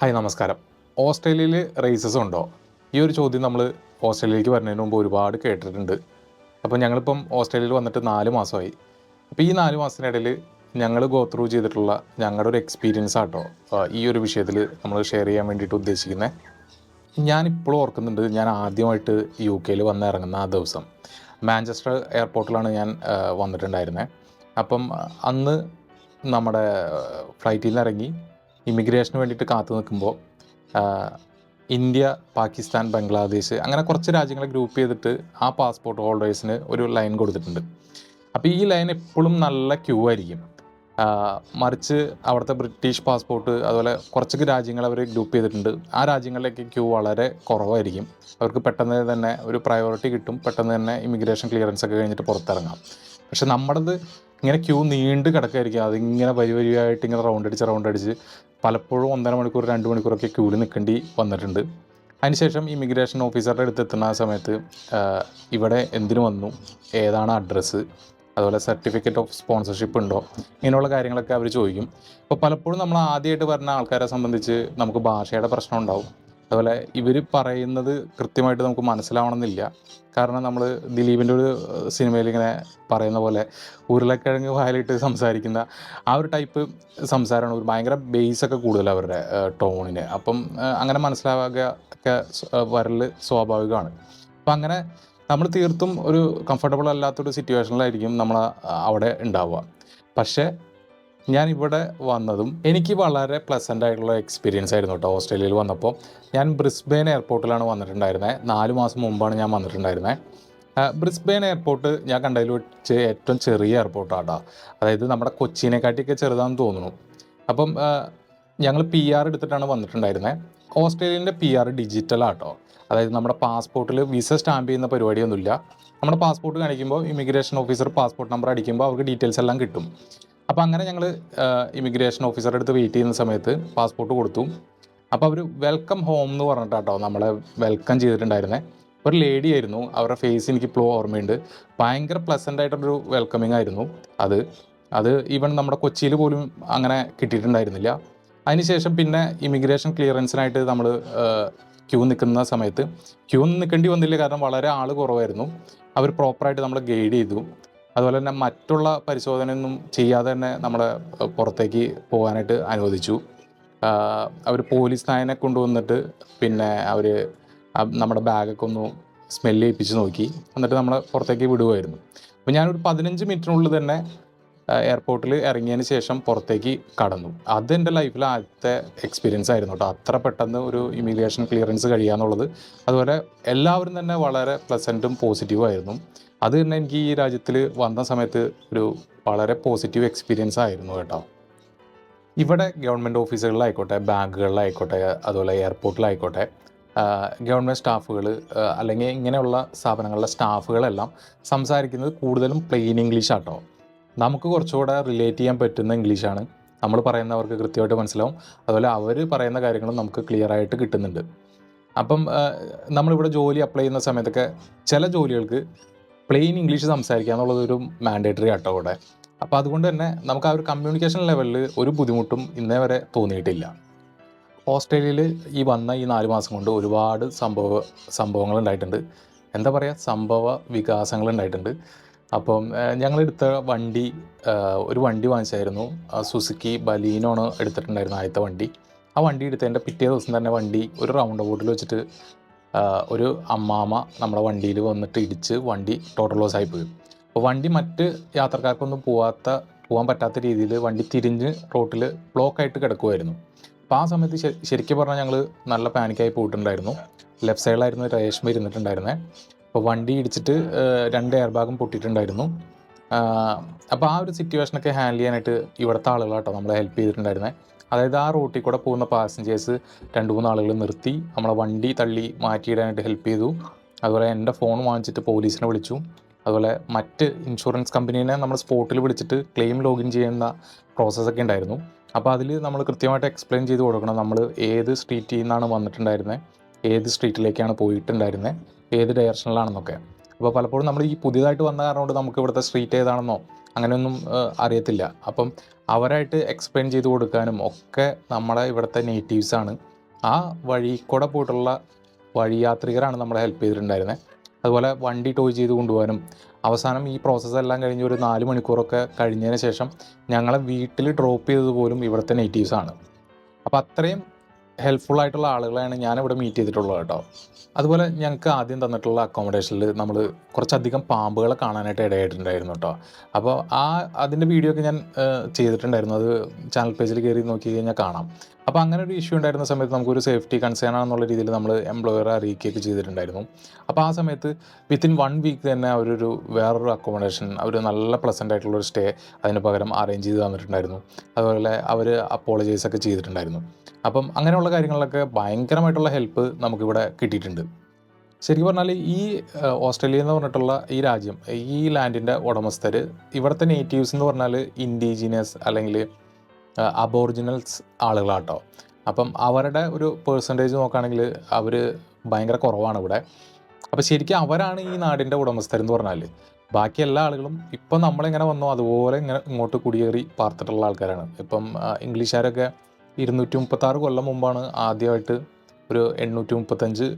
Hi നമസ്കാരം. ഓസ്ട്രേലിയയിൽ races ഉണ്ടോ? ഈ ഒരു ചോദ്യം നമ്മൾ ഓസ്ട്രേലിയയിലേക്ക് വരുന്നതിന് മുമ്പ് ഒരുപാട് കേട്ടിട്ടുണ്ട്. അപ്പോൾ ഞങ്ങളിപ്പം ഓസ്ട്രേലിയയിൽ വന്നിട്ട് നാല് മാസമായി. അപ്പോൾ ഈ നാല് മാസത്തിനിടയിൽ ഞങ്ങൾ ഗോ ത്രൂ ചെയ്തിട്ടുള്ള ഞങ്ങളുടെ ഒരു എക്സ്പീരിയൻസ് ആട്ടോ ഈ ഒരു വിഷയത്തിൽ നമ്മൾ ഷെയർ ചെയ്യാൻ വേണ്ടിയിട്ട് ഉദ്ദേശിക്കുന്നത് ഞാനിപ്പോഴും ഓർക്കുന്നുണ്ട് ഞാൻ ആദ്യമായിട്ട് യു കെയിൽ വന്നിറങ്ങുന്ന ആ ദിവസം. മാഞ്ചസ്റ്റർ എയർപോർട്ടിലാണ് ഞാൻ വന്നിട്ടുണ്ടായിരുന്നത് അപ്പം അന്ന് നമ്മുടെ ഫ്ലൈറ്റിൽ നിന്ന് ഇറങ്ങി ഇമിഗ്രേഷന് വേണ്ടിയിട്ട് കാത്തു നിൽക്കുമ്പോൾ ഇന്ത്യ പാകിസ്ഥാൻ ബംഗ്ലാദേശ് അങ്ങനെ കുറച്ച് രാജ്യങ്ങളെ ഗ്രൂപ്പ് ചെയ്തിട്ട് ആ പാസ്പോർട്ട് ഹോൾഡേഴ്സിന് ഒരു ലൈൻ കൊടുത്തിട്ടുണ്ട്. അപ്പോൾ ഈ ലൈൻ എപ്പോഴും നല്ല ക്യൂ ആയിരിക്കും. മറിച്ച് അവിടുത്തെ ബ്രിട്ടീഷ് പാസ്പോർട്ട് അതുപോലെ കുറച്ച് രാജ്യങ്ങൾ അവർ ഗ്രൂപ്പ് ചെയ്തിട്ടുണ്ട്. ആ രാജ്യങ്ങളിലേക്ക് ക്യൂ വളരെ കുറവായിരിക്കും. അവർക്ക് പെട്ടെന്ന് തന്നെ ഒരു പ്രയോറിറ്റി കിട്ടും. പെട്ടെന്ന് തന്നെ ഇമിഗ്രേഷൻ ക്ലിയറൻസ് ഒക്കെ കഴിഞ്ഞിട്ട് പുറത്തിറങ്ങാം. പക്ഷെ നമ്മുടേത് ഇങ്ങനെ ക്യൂ നീണ്ട് കിടക്കായിരിക്കും. അതിങ്ങനെ വരി വരിയായിട്ട് ഇങ്ങനെ റൗണ്ട് അടിച്ച് റൗണ്ട് അടിച്ച് പലപ്പോഴും ഒന്നര മണിക്കൂർ രണ്ട് മണിക്കൂറൊക്കെ ക്യൂവിൽ നിൽക്കേണ്ടി വന്നിട്ടുണ്ട്. അതിനുശേഷം ഇമിഗ്രേഷൻ ഓഫീസറുടെ അടുത്ത് എത്തുന്ന ആ സമയത്ത് ഇവിടെ എന്തിനു വന്നു? ഏതാണ് അഡ്രസ്സ് അതുപോലെ സർട്ടിഫിക്കറ്റ് ഓഫ് സ്പോൺസർഷിപ്പ് ഉണ്ടോ? ഇങ്ങനെയുള്ള കാര്യങ്ങളൊക്കെ അവർ ചോദിക്കും. അപ്പോൾ പലപ്പോഴും നമ്മൾ ആദ്യമായിട്ട് പറഞ്ഞ ആൾക്കാരെ സംബന്ധിച്ച് നമുക്ക് ഭാഷയുടെ പ്രശ്നം ഉണ്ടാവും. അതുപോലെ ഇവർ പറയുന്നത് കൃത്യമായിട്ട് നമുക്ക് മനസ്സിലാവണമെന്നില്ല. കാരണം നമ്മൾ ദിലീപിന്റെ ഒരു സിനിമയിൽ ഇങ്ങനെ പറയുന്ന പോലെ ഉരുളക്കിഴങ്ങ് വായലിട്ട് സംസാരിക്കുന്ന ആ ഒരു ടൈപ്പ് സംസാരമാണ്. ഒരു ഭയങ്കര ബേസൊക്കെ കൂടുതൽ അവരുടെ ടോണിന് അപ്പം അങ്ങനെ മനസ്സിലാവുക ഒക്കെ വരൽ സ്വാഭാവികമാണ്. അപ്പം അങ്ങനെ നമ്മൾ തീർത്തും ഒരു കംഫർട്ടബിൾ അല്ലാത്തൊരു സിറ്റുവേഷനിലായിരിക്കും നമ്മൾ അവിടെ ഉണ്ടാവുക. പക്ഷേ ഞാൻ ഇവിടെ വന്നതും എനിക്ക് വളരെ പ്ലസന്റ് ആയിട്ടുള്ള എക്സ്പീരിയൻസ് ആയിരുന്നു കേട്ടോ ഓസ്ട്രേലിയയിൽ വന്നപ്പോൾ. ഞാൻ ബ്രിസ്ബെയിൻ എയർപോർട്ടിലാണ് വന്നിട്ടുണ്ടായിരുന്നത് നാല് മാസം മുമ്പാണ് ഞാൻ വന്നിട്ടുണ്ടായിരുന്നത് ബ്രിസ്ബെയിൻ എയർപോർട്ട് ഞാൻ കണ്ടതിൽ വെച്ച് ഏറ്റവും ചെറിയ എയർപോർട്ടാണ് അതായത് നമ്മുടെ കൊച്ചിനെക്കാട്ടിയൊക്കെ ചെറുതാണെന്ന് തോന്നുന്നു. അപ്പം ഞങ്ങൾ പി ആർ എടുത്തിട്ടാണ് വന്നിട്ടുണ്ടായിരുന്നത് ഓസ്ട്രേലിയന്റെ പി ആർ ഡിജിറ്റൽ അതായത് നമ്മുടെ പാസ്പോർട്ടിൽ വിസ സ്റ്റാമ്പ് ചെയ്യുന്ന പരിപാടിയൊന്നുമില്ല. നമ്മുടെ പാസ്പോർട്ട് കാണിക്കുമ്പോൾ ഇമിഗ്രേഷൻ ഓഫീസർ പാസ്പോർട്ട് നമ്പർ അടിക്കുമ്പോൾ അവർക്ക് ഡീറ്റെയിൽസ് എല്ലാം കിട്ടും. അപ്പോൾ അങ്ങനെ ഞങ്ങൾ ഇമിഗ്രേഷൻ ഓഫീസറുടെ അടുത്ത് വെയിറ്റ് ചെയ്യുന്ന സമയത്ത് പാസ്പോർട്ട് കൊടുത്തു. അപ്പോൾ അവർ വെൽക്കം ഹോം എന്ന് പറഞ്ഞിട്ടാട്ടോ നമ്മളെ വെൽക്കം ചെയ്തിട്ടുണ്ടായിരുന്നത് ഒരു ലേഡി ആയിരുന്നു. അവരുടെ ഫേസ് എനിക്ക് ഇപ്പോൾ ഓർമ്മയുണ്ട്. ഭയങ്കര പ്ലസന്റ് ആയിട്ടൊരു വെൽക്കമിങ് ആയിരുന്നു അത്. അത് ഈവൻ നമ്മുടെ കൊച്ചിയിൽ പോലും അങ്ങനെ കിട്ടിയിട്ടുണ്ടായിരുന്നില്ല. അതിനുശേഷം പിന്നെ ഇമിഗ്രേഷൻ ക്ലിയറൻസിനായിട്ട് നമ്മൾ ക്യൂ നിൽക്കുന്ന സമയത്ത് ക്യൂ നിൽക്കേണ്ടി വന്നില്ല. കാരണം വളരെ ആൾ കുറവായിരുന്നു. അവർ പ്രോപ്പറായിട്ട് നമ്മളെ ഗൈഡ് ചെയ്തു. അതുപോലെ തന്നെ മറ്റുള്ള പരിശോധനയൊന്നും ചെയ്യാതെ തന്നെ നമ്മൾ പുറത്തേക്ക് പോകാനായിട്ട് അനുവദിച്ചു. അവർ പോലീസ് നായനെ കൊണ്ടുവന്നിട്ട് പിന്നെ അവർ നമ്മുടെ ബാഗൊക്കെ ഒന്ന് സ്മെല്ല് ചെയ്യിപ്പിച്ച് നോക്കി. എന്നിട്ട് നമ്മളെ പുറത്തേക്ക് വിടുമായിരുന്നു അപ്പോൾ ഞാനൊരു പതിനഞ്ച് മിനിറ്റിനുള്ളിൽ തന്നെ എയർപോർട്ടിൽ ഇറങ്ങിയതിന് ശേഷം പുറത്തേക്ക് കടന്നു. അത് എന്റെ ലൈഫിലെ ആദ്യത്തെ എക്സ്പീരിയൻസ് ആയിരുന്നു കേട്ടോ. അത്ര പെട്ടെന്ന് ഒരു ഇമിഗ്രേഷൻ ക്ലിയറൻസ് കഴിയാന്നുള്ളത്. അതുപോലെ എല്ലാവരും തന്നെ വളരെ പ്ലസന്റും പോസിറ്റീവും ആയിരുന്നു. അത് തന്നെ എനിക്ക് ഈ രാജ്യത്തിൽ വന്ന സമയത്ത് ഒരു വളരെ പോസിറ്റീവ് എക്സ്പീരിയൻസ് ആയിരുന്നു കേട്ടോ. ഇവിടെ ഗവൺമെന്റ് ഓഫീസുകളിലായിക്കോട്ടെ ബാങ്കുകളിലായിക്കോട്ടെ അതുപോലെ എയർപോർട്ടിലായിക്കോട്ടെ ഗവൺമെന്റ് സ്റ്റാഫുകൾ അല്ലെങ്കിൽ ഇങ്ങനെയുള്ള സ്ഥാപനങ്ങളിലെ സ്റ്റാഫുകളെല്ലാം സംസാരിക്കുന്നത് കൂടുതലും പ്ലെയിൻ ഇംഗ്ലീഷ് ആട്ടോ. നമുക്ക് കുറച്ചുകൂടെ റിലേറ്റ് ചെയ്യാൻ പറ്റുന്ന ഇംഗ്ലീഷാണ് നമ്മൾ പറയുന്നവർക്ക് കൃത്യമായിട്ട് മനസ്സിലാവും. അതുപോലെ അവർ പറയുന്ന കാര്യങ്ങളും നമുക്ക് ക്ലിയർ ആയിട്ട് കിട്ടുന്നുണ്ട്. അപ്പം നമ്മളിവിടെ ജോലി അപ്ലൈ ചെയ്യുന്ന സമയത്തൊക്കെ ചില ജോലികൾക്ക് പ്ലെയിൻ ഇംഗ്ലീഷ് സംസാരിക്കുക എന്നുള്ളത് ഒരു മാൻഡേറ്ററി ആട്ടോ ഇവിടെ അപ്പോൾ അതുകൊണ്ട് തന്നെ നമുക്ക് ആ ഒരു കമ്മ്യൂണിക്കേഷൻ ലെവലിൽ ഒരു ബുദ്ധിമുട്ടും ഇന്നേ വരെ തോന്നിയിട്ടില്ല. ഓസ്ട്രേലിയയിൽ ഈ വന്ന ഈ നാല് മാസം കൊണ്ട് ഒരുപാട് സംഭവ സംഭവങ്ങൾ ഉണ്ടായിട്ടുണ്ട്. എന്താ പറയുക സംഭവ വികാസങ്ങൾ ഉണ്ടായിട്ടുണ്ട്. അപ്പം ഞങ്ങളെടുത്ത വണ്ടി ഒരു വണ്ടി വാങ്ങിച്ചായിരുന്നു. സുസുക്കി ബലീനോണ് എടുത്തിട്ടുണ്ടായിരുന്നു ആദ്യത്തെ വണ്ടി. ആ വണ്ടി എടുത്തതിന്റെ പിറ്റേ ദിവസം തന്നെ വണ്ടി ഒരു റൗണ്ട് ബോട്ടിൽ വെച്ചിട്ട് ഒരു അമ്മാമ നമ്മുടെ വണ്ടിയിൽ വന്നിട്ട് ഇടിച്ച് വണ്ടി ടോട്ടൽ ലോസ് ആയി പോയി. അപ്പോൾ വണ്ടി മറ്റ് യാത്രക്കാർക്കൊന്നും പോവാത്ത പോകാൻ പറ്റാത്ത രീതിയിൽ വണ്ടി തിരിഞ്ഞ് റോട്ടിൽ ബ്ലോക്കായിട്ട് കിടക്കുമായിരുന്നു അപ്പോൾ ആ സമയത്ത് ശരിക്കും പറഞ്ഞാൽ ഞങ്ങൾ നല്ല പാനിക്കായി പോയിട്ടുണ്ടായിരുന്നു. ലെഫ്റ്റ് സൈഡിലായിരുന്നു രേഷ്മ ഇരുന്നിട്ടുണ്ടായിരുന്നത് അപ്പോൾ വണ്ടി ഇടിച്ചിട്ട് രണ്ട് എയർ ബാഗും പൊട്ടിയിട്ടുണ്ടായിരുന്നു. അപ്പോൾ ആ ഒരു സിറ്റുവേഷനൊക്കെ ഹാൻഡിൽ ചെയ്യാനായിട്ട് ഇവിടുത്തെ ആളുകളാട്ടോ നമ്മളെ ഹെൽപ്പ് ചെയ്തിട്ടുണ്ടായിരുന്നത് അതായത് ആ റൂട്ടിൽ കൂടെ പോകുന്ന പാസഞ്ചേഴ്സ് രണ്ട് മൂന്ന് ആളുകൾ നിർത്തി നമ്മളെ വണ്ടി തള്ളി മാറ്റിയിടാനായിട്ട് ഹെൽപ്പ് ചെയ്തു. അതുപോലെ എന്റെ ഫോൺ വാങ്ങിച്ചിട്ട് പോലീസിനെ വിളിച്ചു. അതുപോലെ മറ്റ് ഇൻഷുറൻസ് കമ്പനീനെ നമ്മൾ സ്പോട്ടിൽ വിളിച്ചിട്ട് ക്ലെയിം ലോഗിൻ ചെയ്യുന്ന പ്രോസസ്സൊക്കെ ഉണ്ടായിരുന്നു. അപ്പോൾ അതിൽ നമ്മൾ കൃത്യമായിട്ട് എക്സ്പ്ലെയിൻ ചെയ്ത് കൊടുക്കണം. നമ്മൾ ഏത് സ്ട്രീറ്റിൽ നിന്നാണ് വന്നിട്ടുണ്ടായിരുന്നത് ഏത് സ്ട്രീറ്റിലേക്കാണ് പോയിട്ടുണ്ടായിരുന്നത് ഏത് ഡയറക്ഷനിലാണെന്നൊക്കെ അപ്പോൾ പലപ്പോഴും നമ്മൾ ഈ പുതിയതായിട്ട് വന്ന കാരണം കൊണ്ട് നമുക്ക് ഇവിടുത്തെ സ്ട്രീറ്റ് ഏതാണെന്നോ അങ്ങനെയൊന്നും അറിയത്തില്ല. അപ്പം അവരായിട്ട് എക്സ്പ്ലെയിൻ ചെയ്ത് കൊടുക്കാനും ഒക്കെ നമ്മളെ ഇവിടുത്തെ നേറ്റീവ്സ് ആണ്. ആ വഴി കൂടെ പോയിട്ടുള്ള വഴിയാത്രികരാണ് നമ്മളെ ഹെൽപ്പ് ചെയ്തിട്ടുണ്ടായിരുന്നത് അതുപോലെ വണ്ടി ടോയ് ചെയ്ത് കൊണ്ടുപോകാനും അവസാനം ഈ പ്രോസസ്സെല്ലാം കഴിഞ്ഞ് ഒരു നാല് മണിക്കൂറൊക്കെ കഴിഞ്ഞതിന് ശേഷം ഞങ്ങളെ വീട്ടിൽ ഡ്രോപ്പ് ചെയ്തത് പോലും ഇവിടുത്തെ നേറ്റീവ്സ് ആണ്. അപ്പോൾ അത്രയും ഹെൽപ്ഫുൾ ആയിട്ടുള്ള ആളുകളെയാണ് ഇവിടെ മീറ്റ് ചെയ്തിട്ടുള്ളത് കേട്ടോ. അതുപോലെ ഞങ്ങൾക്ക് ആദ്യം തന്നിട്ടുള്ള അക്കോമഡേഷനിൽ നമ്മൾ കുറച്ചധികം പാമ്പുകളെ കാണാനായിട്ട് ഇടയായിട്ടുണ്ടായിരുന്നു കേട്ടോ. അപ്പോൾ ആ അതിന്റെ വീഡിയോ ഒക്കെ ഞാൻ ചെയ്തിട്ടുണ്ടായിരുന്നു. അത് ചാനൽ പേജിൽ കയറി നോക്കി കഴിഞ്ഞാൽ കാണാം. അപ്പോൾ അങ്ങനെ ഒരു ഇഷ്യൂ ഉണ്ടായിരുന്ന സമയത്ത് നമുക്കൊരു സേഫ്റ്റി കൺസേൺ ആണെന്നുള്ള രീതിയിൽ നമ്മൾ എംപ്ലോയറെ അറിയിക്കുകയൊക്കെ ചെയ്തിട്ടുണ്ടായിരുന്നു. അപ്പോൾ ആ സമയത്ത് വിത്തിൻ വൺ വീക്ക് തന്നെ അവരൊരു വേറൊരു അക്കോമഡേഷൻ അവർ നല്ല പ്ലസന്റ് ആയിട്ടുള്ളൊരു സ്റ്റേ അതിന് പകരം അറേഞ്ച് ചെയ്ത് തന്നിട്ടുണ്ടായിരുന്നു. അതുപോലെ അവർ അപ്പോളജൈസ് ഒക്കെ ചെയ്തിട്ടുണ്ടായിരുന്നു. അപ്പം അങ്ങനെയുള്ള കാര്യങ്ങളിലൊക്കെ ഭയങ്കരമായിട്ടുള്ള ഹെൽപ്പ് നമുക്കിവിടെ കിട്ടിയിട്ടുണ്ട്. ശരിക്കും പറഞ്ഞാൽ ഈ ഓസ്ട്രേലിയ എന്ന് പറഞ്ഞിട്ടുള്ള ഈ രാജ്യം ഈ ലാൻഡിന്റെ ഉടമസ്ഥർ ഇവിടുത്തെ നേറ്റീവ്സ് എന്ന് പറഞ്ഞാൽ ഇൻഡിജീനിയസ് അല്ലെങ്കിൽ അബോറിജിനൽസ് ആളുകളാട്ടോ. അപ്പം അവരുടെ ഒരു പേഴ്സന്റേജ് നോക്കുകയാണെങ്കിൽ അവർ ഭയങ്കര കുറവാണ് ഇവിടെ. അപ്പോൾ ശരിക്കും അവരാണ് ഈ നാടിന്റെ ഉടമസ്ഥരെന്ന് പറഞ്ഞാൽ ബാക്കി എല്ലാ ആളുകളും ഇപ്പം നമ്മളിങ്ങനെ വന്നോ അതുപോലെ ഇങ്ങനെ ഇങ്ങോട്ട് കുടിയേറി പാർത്തിട്ടുള്ള ആൾക്കാരാണ്. ഇപ്പം ഇംഗ്ലീഷുകാരൊക്കെ ഇരുന്നൂറ്റി മുപ്പത്താറ് കൊല്ലം മുമ്പാണ് ആദ്യമായിട്ട് ഒരു എണ്ണൂറ്റി മുപ്പത്തഞ്ച്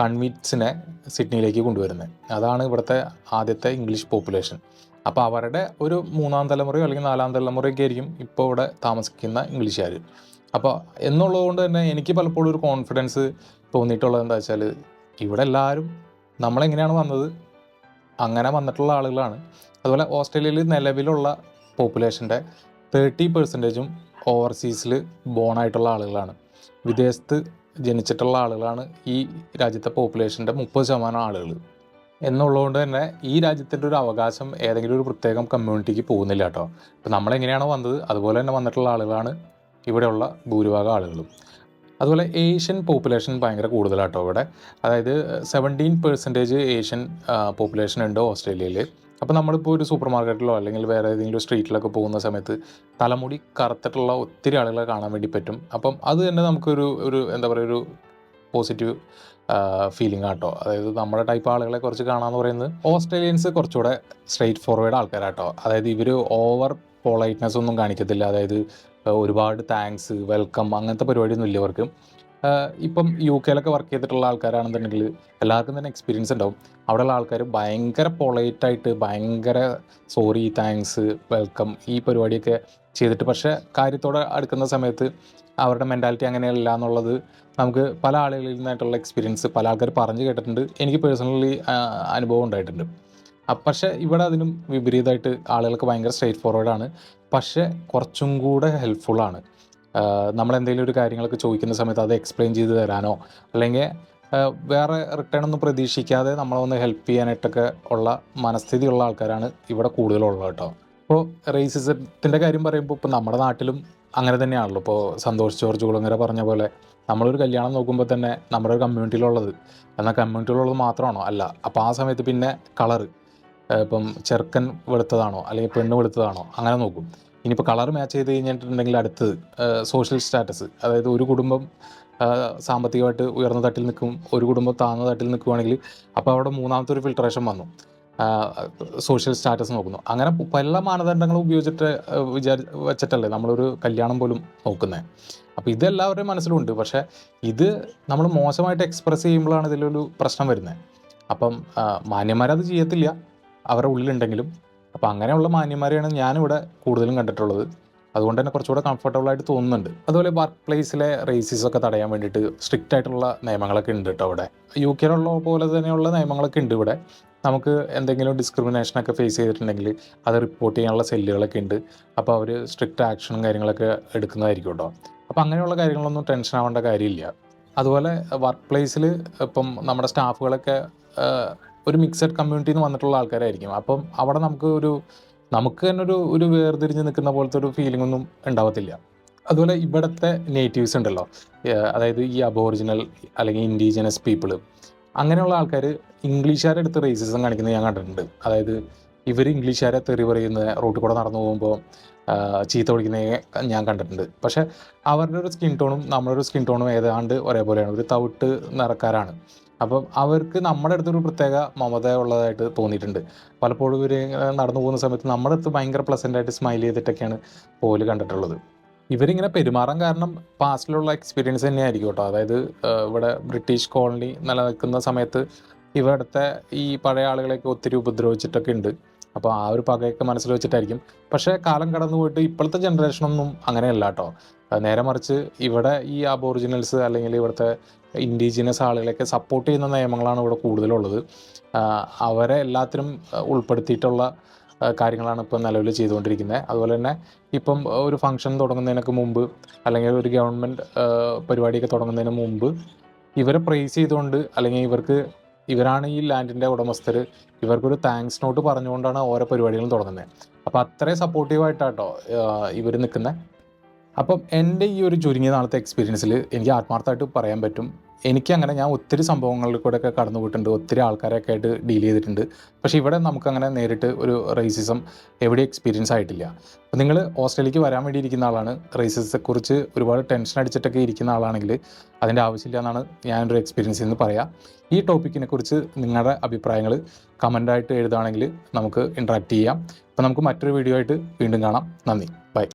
കൺവീറ്റ്സിനെ സിഡ്നിയിലേക്ക് കൊണ്ടുവരുന്നത്. അതാണ് ഇവിടുത്തെ ആദ്യത്തെ ഇംഗ്ലീഷ് പോപ്പുലേഷൻ. അപ്പോൾ അവരുടെ ഒരു മൂന്നാം തലമുറയോ അല്ലെങ്കിൽ നാലാം തലമുറയൊക്കെ ആയിരിക്കും ഇപ്പോൾ ഇവിടെ താമസിക്കുന്ന ഇംഗ്ലീഷുകാർ അപ്പോൾ എന്നുള്ളതുകൊണ്ട് തന്നെ എനിക്ക് പലപ്പോഴും ഒരു കോൺഫിഡൻസ് തോന്നിയിട്ടുള്ളത് എന്താ വെച്ചാൽ ഇവിടെ എല്ലാവരും നമ്മളെങ്ങനെയാണ് വന്നത്? അങ്ങനെ വന്നിട്ടുള്ള ആളുകളാണ്. അതുപോലെ ഓസ്ട്രേലിയയിൽ നിലവിലുള്ള പോപ്പുലേഷന്റെ തേർട്ടി പെർസെന്റേജും ഓവർസീസിൽ ബോൺ ആയിട്ടുള്ള ആളുകളാണ്. വിദേശത്ത് ജനിച്ചിട്ടുള്ള ആളുകളാണ് ഈ രാജ്യത്തെ പോപ്പുലേഷന്റെ മുപ്പത് ശതമാനം ആളുകൾ എന്നുള്ളതുകൊണ്ട് തന്നെ ഈ രാജ്യത്തിന്റെ ഒരു അവകാശം ഏതെങ്കിലും ഒരു പ്രത്യേകം കമ്മ്യൂണിറ്റിക്ക് പോകുന്നില്ല കേട്ടോ. ഇപ്പം നമ്മളെങ്ങനെയാണോ വന്നത് അതുപോലെ തന്നെ വന്നിട്ടുള്ള ആളുകളാണ് ഇവിടെയുള്ള ഭൂരിഭാഗം ആളുകളും. അതുപോലെ ഏഷ്യൻ പോപ്പുലേഷൻ ഭയങ്കര കൂടുതലാട്ടോ ഇവിടെ. അതായത് സെവന്റീൻ പെർസെന്റേജ് ഏഷ്യൻ പോപ്പുലേഷൻ ഉണ്ട് ഓസ്ട്രേലിയയിൽ. അപ്പോൾ നമ്മളിപ്പോൾ ഒരു സൂപ്പർ മാർക്കറ്റിലോ അല്ലെങ്കിൽ വേറെ ഏതെങ്കിലും സ്ട്രീറ്റിലൊക്കെ പോകുന്ന സമയത്ത് തലമുടി കറുത്തിട്ടുള്ള ഒത്തിരി ആളുകളെ കാണാൻ വേണ്ടി പറ്റും. അപ്പം അത് തന്നെ നമുക്കൊരു ഒരു എന്താ പറയുക ഒരു പോസിറ്റീവ് ഫീലിംഗ് ആട്ടോ. അതായത് നമ്മുടെ ടൈപ്പ് ആളുകളെ കുറിച്ച് കാണാമെന്ന് പറയുന്നത് ഓസ്ട്രേലിയൻസ് കുറച്ചുകൂടെ സ്ട്രെയിറ്റ് ഫോർവേഡ് ആൾക്കാരാട്ടോ. അതായത് ഇവർ ഓവർ പൊളൈറ്റ്നെസ് ഒന്നും കാണിക്കത്തില്ല. അതായത് ഒരുപാട് താങ്ക്സ് വെൽക്കം അങ്ങനത്തെ പരിപാടിയൊന്നും ഇല്ല ഇവർക്ക്. ഇപ്പം യു കെയിലൊക്കെ വർക്ക് ചെയ്തിട്ടുള്ള ആൾക്കാരാണെന്നുണ്ടെങ്കിൽ എല്ലാവർക്കും തന്നെ എക്സ്പീരിയൻസ് ഉണ്ടാവും. അവിടെയുള്ള ആൾക്കാർ ഭയങ്കര പൊളൈറ്റായിട്ട് ഭയങ്കര സോറി താങ്ക്സ് വെൽക്കം ഈ പരിപാടിയൊക്കെ ചെയ്തിട്ട്. പക്ഷേ കാര്യത്തോടെ അടുക്കുന്ന സമയത്ത് അവരുടെ മെന്റാലിറ്റി അങ്ങനെയല്ല എന്നുള്ളത് നമുക്ക് പല ആളുകളിൽ നിന്നായിട്ടുള്ള എക്സ്പീരിയൻസ് പല ആൾക്കാർ പറഞ്ഞു കേട്ടിട്ടുണ്ട്. എനിക്ക് പേഴ്സണലി അനുഭവം ഉണ്ടായിട്ടുണ്ട്. പക്ഷേ ഇവിടെ അതിനും വിപരീതമായിട്ട് ആളുകൾക്ക് ഭയങ്കര സ്ട്രേറ്റ് ഫോർവേഡാണ് പക്ഷേ കുറച്ചും കൂടെ ഹെൽപ്ഫുള്ളാണ് നമ്മളെന്തെങ്കിലും ഒരു കാര്യങ്ങളൊക്കെ ചോദിക്കുന്ന സമയത്ത് അത് എക്സ്പ്ലെയിൻ ചെയ്ത് തരാനോ അല്ലെങ്കിൽ വേറെ റിട്ടേൺ ഒന്നും പ്രതീക്ഷിക്കാതെ നമ്മളൊന്ന് ഹെൽപ്പ് ചെയ്യാനായിട്ടൊക്കെ ഉള്ള മനസ്ഥിതിയുള്ള ആൾക്കാരാണ് ഇവിടെ കൂടുതലുള്ളത് കേട്ടോ. ഇപ്പോൾ റേസിസത്തിന്റെ കാര്യം പറയുമ്പോൾ ഇപ്പോൾ നമ്മുടെ നാട്ടിലും അങ്ങനെ തന്നെയാണല്ലോ. ഇപ്പോൾ സന്തോഷ് ജോർജ് കുളങ്ങര പറഞ്ഞ പോലെ നമ്മളൊരു കല്യാണം നോക്കുമ്പോൾ തന്നെ നമ്മുടെ ഒരു കമ്മ്യൂണിറ്റിയിലുള്ളത് എന്നാൽ കമ്മ്യൂണിറ്റിയിലുള്ളത് മാത്രമാണോ? അല്ല അപ്പോൾ ആ സമയത്ത് പിന്നെ കളറ് ഇപ്പം ചെറുക്കൻ വെളുത്തതാണോ? അല്ലെങ്കിൽ പെണ്ണ് വെളുത്തതാണോ? അങ്ങനെ നോക്കും. ഇനിയിപ്പോൾ കളർ മാച്ച് ചെയ്ത് കഴിഞ്ഞിട്ടുണ്ടെങ്കിൽ അടുത്തത് സോഷ്യൽ സ്റ്റാറ്റസ് അതായത് ഒരു കുടുംബം സാമ്പത്തികമായിട്ട് ഉയർന്ന തട്ടിൽ നിൽക്കും ഒരു കുടുംബം താഴ്ന്ന തട്ടിൽ നിൽക്കുവാണെങ്കിൽ അപ്പോൾ അവിടെ മൂന്നാമത്തെ ഒരു ഫിൽട്രേഷൻ വന്നു. സോഷ്യൽ സ്റ്റാറ്റസ് നോക്കുന്നു. അങ്ങനെ പല മാനദണ്ഡങ്ങളും ഉപയോഗിച്ചിട്ട് വിചാരി വെച്ചിട്ടല്ലേ നമ്മളൊരു കല്യാണം പോലും നോക്കുന്നത് അപ്പോൾ ഇതെല്ലാവരുടെയും മനസ്സിലുണ്ട്. പക്ഷേ ഇത് നമ്മൾ മോശമായിട്ട് എക്സ്പ്രസ് ചെയ്യുമ്പോഴാണ് ഇതിലൊരു പ്രശ്നം വരുന്നത് അപ്പം മാന്യന്മാരത് ചെയ്യത്തില്ല. അവരുടെ ഉള്ളിലുണ്ടെങ്കിലും. അപ്പം അങ്ങനെയുള്ള മാന്യന്മാരെയാണ് ഞാനിവിടെ കൂടുതലും കണ്ടിട്ടുള്ളത്. അതുകൊണ്ട് തന്നെ കുറച്ചുകൂടെ കംഫർട്ടബിൾ ആയിട്ട് തോന്നുന്നുണ്ട്. അതുപോലെ വർക്ക് പ്ലേസിലെ റേസിസ് ഒക്കെ തടയാൻ വേണ്ടിയിട്ട് സ്ട്രിക്റ്റ് ആയിട്ടുള്ള നിയമങ്ങളൊക്കെ ഉണ്ട് കേട്ടോ അവിടെ യു കെയിലുള്ള പോലെ തന്നെയുള്ള നിയമങ്ങളൊക്കെ ഉണ്ട് ഇവിടെ. നമുക്ക് എന്തെങ്കിലും ഡിസ്ക്രിമിനേഷൻ ഒക്കെ ഫേസ് ചെയ്തിട്ടുണ്ടെങ്കിൽ അത് റിപ്പോർട്ട് ചെയ്യാനുള്ള സെല്ലുകളൊക്കെ ഉണ്ട്. അപ്പോൾ അവർ സ്ട്രിക്റ്റ് ആക്ഷനും കാര്യങ്ങളൊക്കെ എടുക്കുന്നതായിരിക്കും കേട്ടോ അപ്പോൾ അങ്ങനെയുള്ള കാര്യങ്ങളൊന്നും ടെൻഷൻ ആവേണ്ട കാര്യമില്ല. അതുപോലെ വർക്ക് പ്ലേസിൽ ഇപ്പം നമ്മുടെ സ്റ്റാഫുകളൊക്കെ ഒരു മിക്സഡ് കമ്മ്യൂണിറ്റിയിൽ നിന്ന് വന്നിട്ടുള്ള ആൾക്കാരായിരിക്കും. അപ്പം അവിടെ നമുക്ക് ഒരു നമുക്ക് തന്നെ ഒരു ഒരു വേർതിരിഞ്ഞ് നിൽക്കുന്ന പോലത്തെ ഒരു ഫീലിംഗ് ഒന്നും ഉണ്ടാവത്തില്ല. അതുപോലെ ഇവിടുത്തെ നേറ്റീവ്സ് ഉണ്ടല്ലോ. അതായത് ഈ അബോറിജിനൽ അല്ലെങ്കിൽ ഇൻഡിജിനസ് പീപ്പിൾ അങ്ങനെയുള്ള ആൾക്കാർ ഇംഗ്ലീഷുകാരെ അടുത്ത് റേസിസം കാണിക്കുന്നത് ഞാൻ കണ്ടിട്ടുണ്ട്. അതായത് ഇവർ ഇംഗ്ലീഷുകാരെ തെറി പറയുന്ന റോട്ടിൽ കൂടെ നടന്നു പോകുമ്പോൾ ചീത്ത വിളിക്കുന്നത് ഞാൻ കണ്ടിട്ടുണ്ട്. പക്ഷേ അവരുടെ ഒരു സ്കിൻ ടോണും നമ്മുടെ സ്കിൻ ടോണും ഏതാണ്ട് ഒരേപോലെയാണ്. ഒരു തവിട്ട് നിറക്കാരാണ്. അപ്പം അവർക്ക് നമ്മുടെ അടുത്തൊരു പ്രത്യേക മമത ഉള്ളതായിട്ട് തോന്നിയിട്ടുണ്ട്. പലപ്പോഴും ഇവർ നടന്നു പോകുന്ന സമയത്ത് നമ്മുടെ അടുത്ത് ഭയങ്കര പ്ലസന്റ് ആയിട്ട് സ്മൈൽ ചെയ്തിട്ടൊക്കെയാണ് പോൽ കണ്ടിട്ടുള്ളത്. ഇവരിങ്ങനെ പെരുമാറാൻ കാരണം പാസ്റ്റിലുള്ള എക്സ്പീരിയൻസ് തന്നെയായിരിക്കും കേട്ടോ. അതായത് ഇവിടെ ബ്രിട്ടീഷ് കോളനി നിലനിൽക്കുന്ന സമയത്ത് ഇവിടുത്തെ ഈ പഴയ ആളുകളെയൊക്കെ ഒത്തിരി ഉപദ്രവിച്ചിട്ടൊക്കെ ഉണ്ട്. അപ്പോൾ ആ ഒരു പകയൊക്കെ മനസ്സിൽ വെച്ചിട്ടായിരിക്കും. പക്ഷേ കാലം കടന്നു പോയിട്ട് ഇപ്പോഴത്തെ ജനറേഷനൊന്നും അങ്ങനെയല്ല കേട്ടോ നേരെ മറിച്ച് ഇവിടെ ഈ അബോറിജിനൽസ് അല്ലെങ്കിൽ ഇവിടുത്തെ ഇൻഡിജിനസ് ആളുകളെയൊക്കെ സപ്പോർട്ട് ചെയ്യുന്ന നിയമങ്ങളാണ് ഇവിടെ കൂടുതലുള്ളത്. അവരെ എല്ലാത്തിനും ഉൾപ്പെടുത്തിയിട്ടുള്ള കാര്യങ്ങളാണ് ഇപ്പം നിലവിൽ ചെയ്തുകൊണ്ടിരിക്കുന്നത്. അതുപോലെ തന്നെ ഇപ്പം ഒരു ഫംഗ്ഷൻ തുടങ്ങുന്നതിനൊക്കെ മുമ്പ് അല്ലെങ്കിൽ ഒരു ഗവൺമെന്റ് പരിപാടിയൊക്കെ തുടങ്ങുന്നതിന് മുമ്പ് ഇവരെ പ്രൈസ് ചെയ്തുകൊണ്ട് അല്ലെങ്കിൽ ഇവർക്ക് ഇവരാണ് ഈ ലാൻഡിന്റെ ഉടമസ്ഥർ ഇവർക്കൊരു താങ്ക്സ് നോട്ട് പറഞ്ഞുകൊണ്ടാണ് ഓരോ പരിപാടികളും തുടങ്ങുന്നത്. അപ്പോൾ അത്രയും സപ്പോർട്ടീവായിട്ടാട്ടോ ഇവർ നിൽക്കുന്നത് അപ്പം എന്റെ ഈ ഒരു ചുരുങ്ങിയ നാളത്തെ എക്സ്പീരിയൻസിൽ എനിക്ക് ആത്മാർത്ഥമായിട്ട് പറയാൻ പറ്റും. എനിക്ക് അങ്ങനെ ഞാൻ ഒത്തിരി സംഭവങ്ങളിൽ കൂടെ ഒക്കെ കടന്നു പോയിട്ടുണ്ട് ഒത്തിരി ആൾക്കാരൊക്കെ ആയിട്ട് ഡീൽ ചെയ്തിട്ടുണ്ട്. പക്ഷേ ഇവിടെ നമുക്കങ്ങനെ നേരിട്ട് ഒരു റേസിസം എവിടെ എക്സ്പീരിയൻസ് ആയിട്ടില്ല. അപ്പോൾ നിങ്ങൾ ഓസ്ട്രേലിയക്ക് വരാൻ വേണ്ടി ഇരിക്കുന്ന ആളാണ് റേസിസത്തെക്കുറിച്ച് ഒരുപാട് ടെൻഷൻ അടിച്ചിട്ടൊക്കെ ഇരിക്കുന്ന ആളാണെങ്കിൽ അതിന്റെ ആവശ്യമില്ല എന്നാണ് ഞാനൊരു എക്സ്പീരിയൻസ് എന്ന് പറയാം. ഈ ടോപ്പിക്കിനെ കുറിച്ച് നിങ്ങളുടെ അഭിപ്രായങ്ങൾ കമന്റായിട്ട് എഴുതുകയാണെങ്കിൽ നമുക്ക് ഇൻട്രാക്ട് ചെയ്യാം. അപ്പോൾ നമുക്ക് മറ്റൊരു വീഡിയോ ആയിട്ട് വീണ്ടും കാണാം. നന്ദി. ബൈ